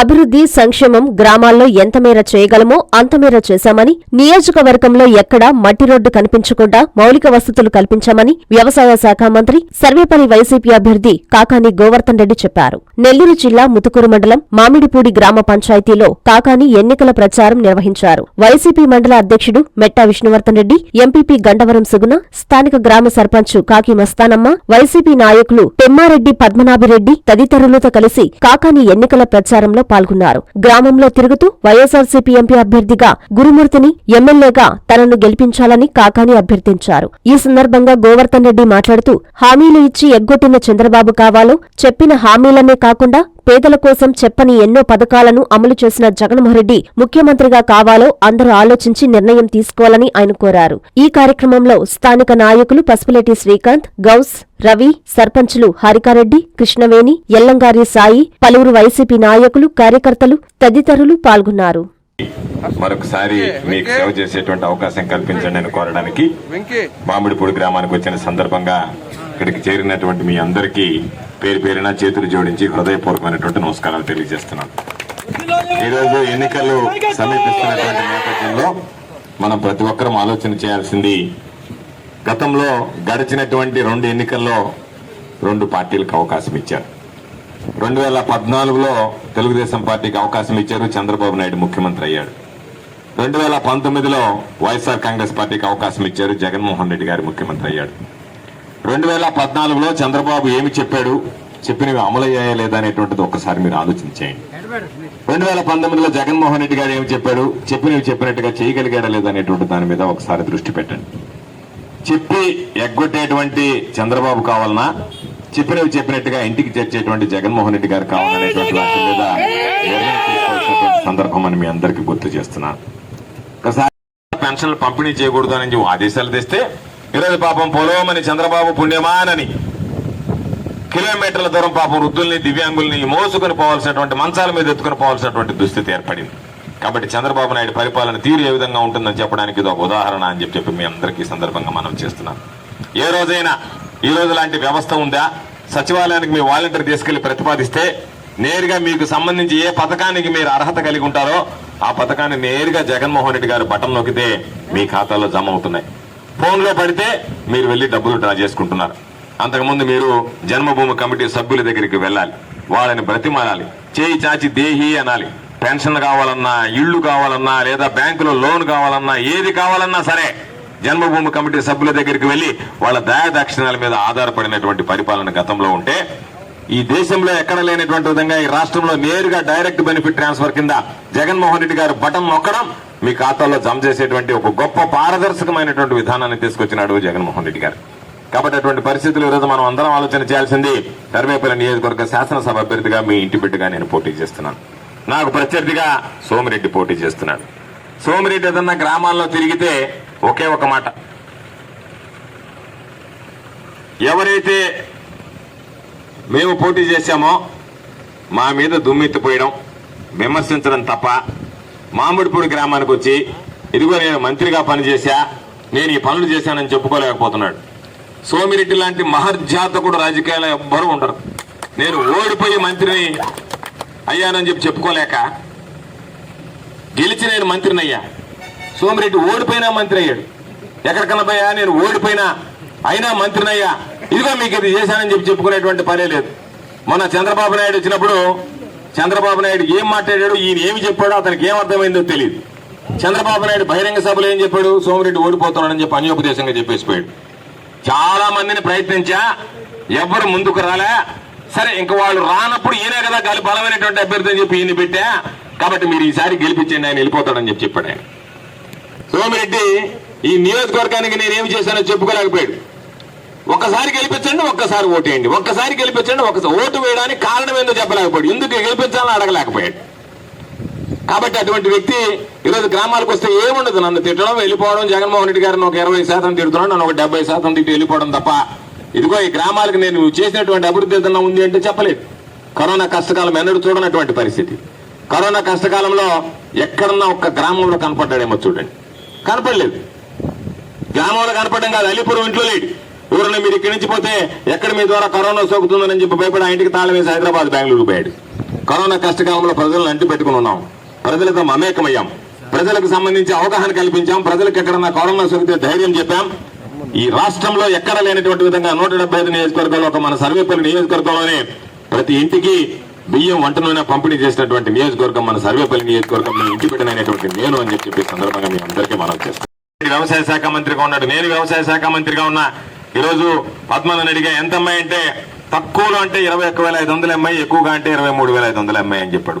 అభివృద్ధి సంక్షేమం గ్రామాల్లో ఎంత మేర చేయగలమో అంతమేర చేశామని నియోజకవర్గంలో ఎక్కడా మట్టి రోడ్డు కనిపించకుండా మౌలిక వసతులు కల్పించామని వ్యవసాయ శాఖ మంత్రి సర్వేపల్లి వైసీపీ అభ్యర్థి కాకాని గోవర్ధన్ రెడ్డి చెప్పారు. నెల్లూరు జిల్లా ముతుకూరు మండలం మామిడిపూడి గ్రామ పంచాయతీలో కాకాని ఎన్నికల ప్రచారం నిర్వహించారు. వైసీపీ మండల అధ్యక్షుడు మెట్టా విష్ణువర్ధన్ రెడ్డి ఎంపీపీ గండవరం సుగుణ స్థానిక గ్రామ సర్పంచ్ కాకి మస్తానమ్మ వైసీపీ నాయకులు పెమ్మారెడ్డి పద్మనాభిరెడ్డి తదితరులతో కలిసి కాకాని ఎన్నికల ప్రచారంలో పాల్గొన్నారు. గ్రామంలో తిరుగుతూ వైఎస్ఆర్సీపీ ఎంపీ అభ్యర్థిగా గురుమూర్తిని ఎమ్మెల్యేగా తనను గెలిపించాలని కాకాని అభ్యర్థించారు. ఈ సందర్భంగా గోవర్ధన్ రెడ్డి మాట్లాడుతూ హామీలు ఇచ్చి ఎగ్గొట్టిన చంద్రబాబు కావాలో చెప్పిన హామీలనే కాకుండా పేదల కోసం చెప్పని ఎన్నో పథకాలను అమలు చేసిన జగన్మోహన్రెడ్డి ముఖ్యమంత్రిగా కావాలో అందరూ ఆలోచించి నిర్ణయం తీసుకోవాలని ఆయన కోరారు. ఈ కార్యక్రమంలో స్థానిక నాయకులు పసుపులేటి శ్రీకాంత్ గౌస్ రవి సర్పంచులు హారికారెడ్డి కృష్ణవేణి ఎల్లంగారి సాయి పలువురు వైసీపీ నాయకులు కార్యకర్తలు తదితరులు పాల్గొన్నారు. మరొకసారి మీకు సేవ చేసేటువంటి అవకాశం కల్పించండి అని కోరడానికి వెంకీ. మామిడిపూడి గ్రామానికి వచ్చిన సందర్భంగా ఇక్కడికి చేరినటువంటి మీ అందరికీ పేరు పేరిన చేతులు జోడించి హృదయపూర్వకమైనటువంటి నమస్కారాలు తెలియజేస్తున్నాను. ఈరోజు ఎన్నికలు సమీపిస్తున్నటువంటి నేపథ్యంలో మనం ప్రతి ఒక్కరం ఆలోచన చేయాల్సింది గతంలో గడిచినటువంటి రెండు ఎన్నికల్లో రెండు పార్టీలకు అవకాశం ఇచ్చారు. రెండు వేల పద్నాలుగులో తెలుగుదేశం పార్టీకి అవకాశం ఇచ్చారు చంద్రబాబు నాయుడు ముఖ్యమంత్రి అయ్యాడు. రెండు వేల పంతొమ్మిదిలో వైఎస్ఆర్ కాంగ్రెస్ పార్టీకి అవకాశం ఇచ్చారు జగన్మోహన్ రెడ్డి గారు ముఖ్యమంత్రి అయ్యాడు. రెండు వేల పద్నాలుగులో చంద్రబాబు ఏమి చెప్పాడు? చెప్పినవి అమలయ్యాయా లేదా అనేటువంటిది ఒక్కసారి మీరు ఆలోచించేయండి రెండు వేల పంతొమ్మిదిలో జగన్మోహన్ రెడ్డి గారు ఏమి చెప్పాడు? చెప్పినవి చెప్పినట్టుగా చేయగలిగాడా లేదా అనేటువంటి దాని మీద ఒకసారి దృష్టి పెట్టండి. చెప్పి ఎగ్గొట్టేటువంటి చంద్రబాబు కావాలన్నా చెప్పినవి చెప్పినట్టుగా ఇంటికి చేర్చేటువంటి జగన్మోహన్ రెడ్డి గారు కావాలనేటువంటి వాటి మీద సందర్భం అని మీ అందరికీ గుర్తు చేస్తున్నాను ఒకసారి పెన్షన్లు పంపిణీ చేయకూడదు అని ఆదేశాలు తెస్తే ఈరోజు పాపం పొలవమని చంద్రబాబు పుణ్యమానని కిలోమీటర్ల దూరం పాపం వృద్ధుల్ని దివ్యాంగుల్ని మోసుకొని పోవాల్సినటువంటి మంచాల మీద ఎత్తుకుని పోవాల్సినటువంటి దుస్థితి ఏర్పడింది. కాబట్టి చంద్రబాబు నాయుడు పరిపాలన తీరు ఏ విధంగా ఉంటుందని చెప్పడానికి ఇది ఒక ఉదాహరణ అని చెప్పి చెప్పి మీ అందరికీ సందర్భంగా మనం చేస్తున్నాం. ఏ రోజైనా ఈ రోజు లాంటి వ్యవస్థ ఉందా? సచివాలయానికి మీ వాలంటీర్ తీసుకెళ్ళి ప్రతిపాదిస్తే నేరుగా మీకు సంబంధించి ఏ పథకానికి మీరు అర్హత కలిగి ఉంటారో ఆ పథకాన్ని నేరుగా జగన్మోహన్ రెడ్డి గారు బటన్ నొక్కితే మీ ఖాతాలో జమ అవుతున్నాయి. ఫోన్లో పడితే మీరు వెళ్ళి డబ్బులు డ్రా చేసుకుంటున్నారు. అంతకుముందు మీరు జన్మభూమి కమిటీ సభ్యుల దగ్గరికి వెళ్ళాలి. వాళ్ళని బ్రతిమాలాలి. చేయి చాచి దేహి అనాలి. పెన్షన్ కావాలన్నా ఇళ్ళు కావాలన్నా లేదా బ్యాంకులో లోన్ కావాలన్నా ఏది కావాలన్నా సరే జన్మభూమి కమిటీ సభ్యుల దగ్గరికి వెళ్ళి వాళ్ళ దయాదాక్షిణ్యాల మీద ఆధారపడినటువంటి పరిపాలన గతంలో ఉంటే ఈ దేశంలో ఎక్కడ లేనటువంటి విధంగా ఈ రాష్ట్రంలో నేరుగా డైరెక్ట్ బెనిఫిట్ ట్రాన్స్ఫర్ కింద జగన్మోహన్ రెడ్డి గారు బటన్ నొక్కడం మీ ఖాతాలో జమ చేసేటువంటి ఒక గొప్ప పారదర్శకమైనటువంటి విధానాన్ని తీసుకొచ్చినాడు జగన్మోహన్ రెడ్డి గారు. కాబట్టి అటువంటి పరిస్థితులు ఈరోజు మనం అందరం ఆలోచన చేయాల్సింది కరివేపల్లి నియోజకవర్గ శాసనసభ అభ్యర్థిగా మీ ఇంటి బిడ్డగా నేను పోటీ చేస్తున్నాను. నాకు ప్రత్యర్థిగా సోమిరెడ్డి పోటీ చేస్తున్నాడు. సోమిరెడ్డి ఏదన్నా గ్రామాల్లో తిరిగితే ఒకే ఒక మాట. ఎవరైతే మేము పోటీ చేశామో మా మీద దుమ్మెత్తిపోయడం విమర్శించడం తప్ప మామిడిపూడి గ్రామానికి వచ్చి ఇదిగో నేను మంత్రిగా పనిచేశా నేను ఈ పనులు చేశానని చెప్పుకోలేకపోతున్నాడు. సోమిరెడ్డి లాంటి మహర్జాతకుడు రాజకీయాల్లో ఎవ్వరూ ఉండరు. నేను ఓడిపోయి మంత్రిని అయ్యానని చెప్పి చెప్పుకోలేక గెలిచి నేను మంత్రిని అయ్యా. సోమిరెడ్డి ఓడిపోయినా మంత్రి అయ్యాడు. ఎక్కడికన్నా పోయా? నేను ఓడిపోయినా అయినా మంత్రిని అయ్యా. ఇదిగో మీకు ఇది చేశానని చెప్పి చెప్పుకునేటువంటి పనే లేదు. మొన్న చంద్రబాబు నాయుడు వచ్చినప్పుడు చంద్రబాబు నాయుడు ఏం మాట్లాడాడు ఈయన ఏమి చెప్పాడో అతనికి ఏం అర్థమైందో తెలియదు చంద్రబాబు నాయుడు బహిరంగ సభలో ఏం చెప్పాడు? సోమిరెడ్డి ఓడిపోతున్నాడని చెప్పి అన్యోపదేశంగా చెప్పేసిపోయాడు. చాలా మందిని ప్రయత్నించా ఎవ్వరు ముందుకు రాలే. సరే ఇంక వాళ్ళు రానప్పుడు ఈయనే కదా గలి బలమైనటువంటి అభ్యర్థి అని చెప్పి ఈయన పెట్టా. కాబట్టి మీరు ఈసారి గెలిపించండి ఆయన వెళ్ళిపోతాడని చెప్పి చెప్పాడు ఆయన. సోమిరెడ్డి ఈ నియోజకవర్గానికి నేనేమి చేశానో చెప్పుకోలేకపోయాడు. ఒక్కసారి గెలిపించండి ఒక్కసారి ఓటేయండి. ఒక్కసారి గెలిపించండి ఒక్కసారి ఓటు వేయడానికి కారణం ఏందో చెప్పలేకపోయాడు. ఎందుకు గెలిపించాలని అడగలేకపోయాడు. కాబట్టి అటువంటి వ్యక్తి ఈరోజు గ్రామాలకు వస్తే ఏముండదు. నన్ను తిట్టడం వెళ్ళిపోవడం జగన్మోహన్ రెడ్డి గారిని ఒక ఇరవై శాతం తిడుతున్నాడు నన్ను ఒక డెబ్బై శాతం తిట్టి వెళ్ళిపోవడం తప్ప ఇదిగో ఈ గ్రామాలకు నేను చేసినటువంటి అభివృద్ధి ఏదన్నా ఉంది అంటే చెప్పలేదు. కరోనా కష్టకాలం ఎన్నడూ చూడనటువంటి పరిస్థితి. కరోనా కష్టకాలంలో ఎక్కడన్నా ఒక్క గ్రామంలో కనపడ్డాడేమో చూడండి. కనపడలేదు. గ్రామంలో కనపడడం కాదు అలీపురం ఇంట్లో లేడు. ఊరిలో మీరు ఇక్కడి నుంచి పోతే ఎక్కడ మీ ద్వారా కరోనా సోకుతుందని చెప్పి భయపడి ఆ ఇంటికి తాళం వేసి హైదరాబాద్ బెంగళూరు పోయాడు. కరోనా కష్టకాలంలో ప్రజలను అంటి పెట్టుకుని ఉన్నాం. ప్రజలతో మమేకమయ్యాం. ప్రజలకు సంబంధించి అవగాహన కల్పించాం. ప్రజలకు ఎక్కడన్నా కరోనా సోకితే ధైర్యం చెప్పాం. ఈ రాష్ట్రంలో ఎక్కడ లేనటువంటి విధంగా నూట డెబ్బై ఐదు నియోజకవర్గాల్లో ఒక మన సర్వేపల్లి నియోజకవర్గంలోనే ప్రతి ఇంటికి బియ్యం వంట నూనె పంపిణీ చేసినటువంటి నియోజకవర్గం మన సర్వేపల్లి నియోజకవర్గం. ఇంటి పెట్టినటువంటి నేను అని చెప్పి సందర్భంగా మీ అందరికీ మనం చేస్తాం వ్యవసాయ శాఖ మంత్రిగా ఉన్నాడు. నేను వ్యవసాయ శాఖ మంత్రిగా ఉన్నా. ఈరోజు పద్మనాభన్ అడిగా ఎంత అమ్మాయి అంటే తక్కువలో అంటే ఇరవై ఒక్క వేల ఐదు వందల అమ్మాయి ఎక్కువగా అంటే ఇరవై మూడు వేల ఐదు వందల అమ్మాయి అని చెప్పాడు